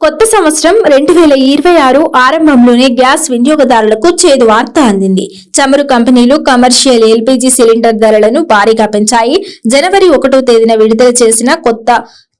కొత్త సంవత్సరం రెండు వేల ఇరవై ఆరు ఆరంభంలోనే గ్యాస్ వినియోగదారులకు చేదు వార్త అందింది. చమురు కంపెనీలు కమర్షియల్ ఎల్పీజీ సిలిండర్ ధరలను భారీగా పెంచాయి. జనవరి ఒకటో తేదీన విడుదల చేసిన కొత్త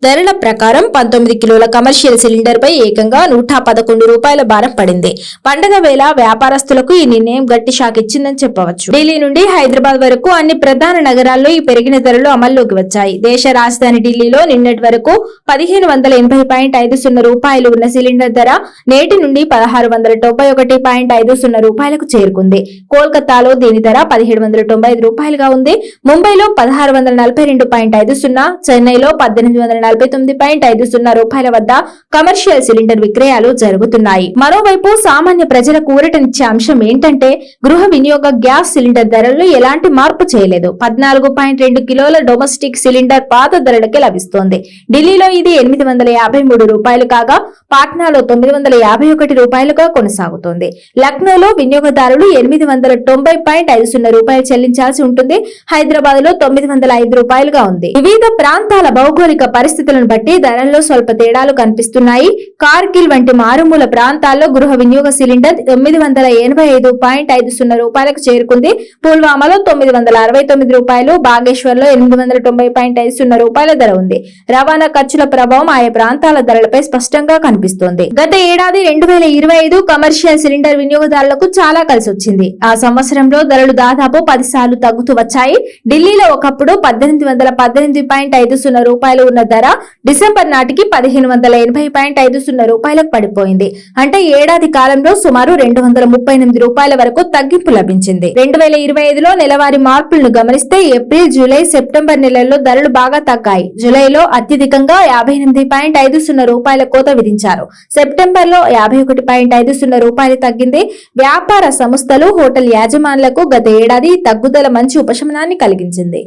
ధరల ప్రకారం పంతొమ్మిది కిలోల కమర్షియల్ సిలిండర్ పై ఏకంగా నూట పదకొండు రూపాయల భారం పడింది. పండగ వేళ వ్యాపారస్తులకు ఈ నిర్ణయం గట్టి షాక్ ఇచ్చిందని చెప్పవచ్చు. ఢిల్లీ నుండి హైదరాబాద్ వరకు అన్ని ప్రధాన నగరాల్లో ఈ పెరిగిన ధరలు అమల్లోకి వచ్చాయి. దేశ రాజధాని ఢిల్లీలో నిన్నటి వరకు పదిహేను వందల ఎనభై పాయింట్ ఐదు సున్నా రూపాయలు ఉన్న సిలిండర్ ధర నేటి నుండి పదహారు వందల తొంభై ఒకటి పాయింట్ ఐదు సున్నా రూపాయలకు చేరుకుంది. కోల్కతాలో దీని ధర పదిహేడు వందల తొంభై ఐదు రూపాయలుగా ఉంది. ముంబైలో పదహారు వందల నలభై రెండు పాయింట్ ఐదు సున్నా చెన్నైలో పద్దెనిమిది వందల నలభై తొమ్మిది పాయింట్ ఐదు సున్నా రూపాయల వద్ద కమర్షియల్ సిలిండర్ విక్రయాలు జరుగుతున్నాయి. మరోవైపు సామాన్య ప్రజలకు ఊరటనిచ్చే అంశం ఏంటంటే గృహ వినియోగ గ్యాస్ సిలిండర్ ధరల్లో ఎలాంటి మార్పు చేయలేదు. పద్నాలుగు పాయింట్ రెండు కిలోల డొమెస్టిక్ సిలిండర్ పాత ధరలకే లభిస్తోంది. ఢిల్లీలో ఇది ఎనిమిది వందల యాభై మూడు రూపాయలు కాగా పాట్నాలో తొమ్మిది వందల యాభై ఒకటి రూపాయలుగా కొనసాగుతోంది. లక్నోలో వినియోగదారులు ఎనిమిది వందల తొంభై పాయింట్ ఐదు సున్నా రూపాయలు చెల్లించాల్సి ఉంటుంది. హైదరాబాద్లో తొమ్మిది వందల ఐదు రూపాయలుగా ఉంది. వివిధ ప్రాంతాల భౌగోళిక పరిస్థితి పరిస్థితులను బట్టి ధరల్లో స్వల్ప తేడాలు కనిపిస్తున్నాయి. కార్గిల్ వంటి మారుమూల ప్రాంతాల్లో గృహ వినియోగ సిలిండర్ తొమ్మిది వందల ఎనభై ఐదు పాయింట్ ఐదు సున్నా రూపాయలకు చేరుకుంది. పుల్వామాలో తొమ్మిది వందల అరవై తొమ్మిది రూపాయలు బాగేశ్వర్లో ఎనిమిది వందల తొంభై పాయింట్ ఐదు సున్నా రూపాయల ధర ఉంది. రవాణా ఖర్చుల ప్రభావం ఆయా ప్రాంతాల ధరలపై స్పష్టంగా కనిపిస్తోంది. గత ఏడాది రెండు వేల ఇరవై ఐదు కమర్షియల్ సిలిండర్ వినియోగదారులకు చాలా కలిసి వచ్చింది ఆ సంవత్సరంలో ధరలు దాదాపు పది సార్లు తగ్గుతూ వచ్చాయి. ఢిల్లీలో ఒకప్పుడు పద్దెనిమిది వందల పద్దెనిమిది పాయింట్ ఐదు సున్నా రూపాయలు ఉన్న ధర డిసెంబర్ నాటికి పదిహేను వందల ఎనభై పాయింట్ ఐదు సున్నా రూపాయలకు పడిపోయింది. అంటే ఏడాది కాలంలో సుమారు రెండు వందల ముప్పై ఎనిమిది రూపాయల వరకు తగ్గింపు లభించింది. రెండు వేల ఇరవై ఐదులో నెలవారీ మార్పులను గమనిస్తే ఏప్రిల్ జూలై సెప్టెంబర్ నెలల్లో ధరలు బాగా తగ్గాయి. జూలైలో అత్యధికంగా యాభై ఎనిమిది పాయింట్ ఐదు సున్నా రూపాయల కోత విధించారు. సెప్టెంబర్లో యాభై ఒకటి పాయింట్ ఐదు సున్నా రూపాయలు తగ్గింది. వ్యాపార సంస్థలు హోటల్ యాజమానులకు గత ఏడాది తగ్గుదల మంచి ఉపశమనాన్ని కలిగించింది.